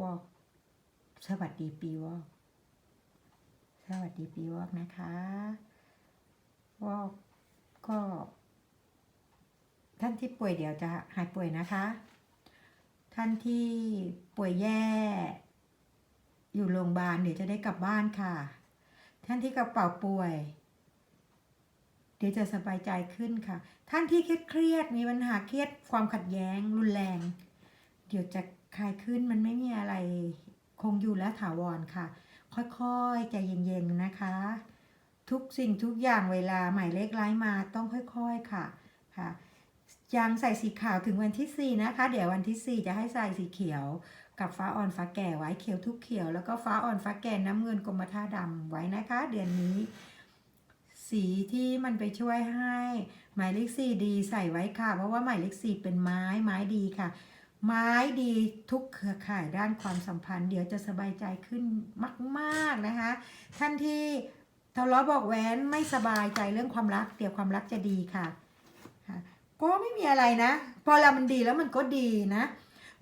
วอกสวัสดีปีวอกสวัสดีปีวอกนะคะวอกก็ ท่านที่ป่วยเดี๋ยวจะหายป่วยนะคะ ท่านที่ป่วยแย่ อยู่โรงพยาบาลเดี๋ยวจะได้กลับบ้านค่ะ ท่านที่กระเป๋าป่วย เดี๋ยวจะสบายใจขึ้นค่ะ ท่านที่เครียดมีปัญหาเครียดความขัดแย้งรุนแรง เดี๋ยวจะ คลายขึ้นมันไม่มีอะไรคงอยู่และถาวรค่ะ ค่อยๆใจเย็นๆนะคะ ทุกสิ่งทุกอย่างเวลาหมายเลขไลน์มาต้องค่อยๆค่ะค่ะยังใส่สีขาวถึงวันที่ 4 นะคะ เดี๋ยววันที่ 4 จะให้ใส่สีเขียว กับฟ้าอ่อนฟ้าแก่ไว้เขียวทุกเขียว แล้วก็ฟ้าอ่อนฟ้าแก่น้ำเงินกรมท่าดำไว้นะคะ เดือนนี้ สีที่มันไปช่วยให้ หมายเลขสี่ดีใส่ไว้ค่ะ เพราะว่าหมายเลขสี่เป็นไม้ไม้ดีค่ะ ไม้ดีทุกเครือข่ายด้านความสัมพันธ์ เดี๋ยวจะสบายใจขึ้นมาก ๆนะคะ ท่านที่ทะเลาะบอกแว้นไม่สบายใจเรื่องความรัก เดี๋ยวความรักจะดีค่ะค่ะก็ไม่มีอะไรนะ พอเรามันดีแล้วมันก็ดีนะ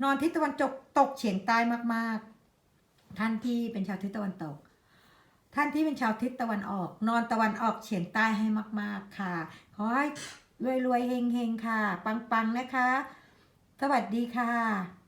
นอนทิศตะวันตกตกเฉียงใต้มากๆ ท่านที่เป็นชาวทิศตะวันตก ท่านที่เป็นชาวทิศตะวันออก นอนตะวันออกเฉียงใต้ให้มาก ๆค่ะขอให้รวยๆเฮงๆค่ะ ปังๆนะคะ สวัสดีค่ะ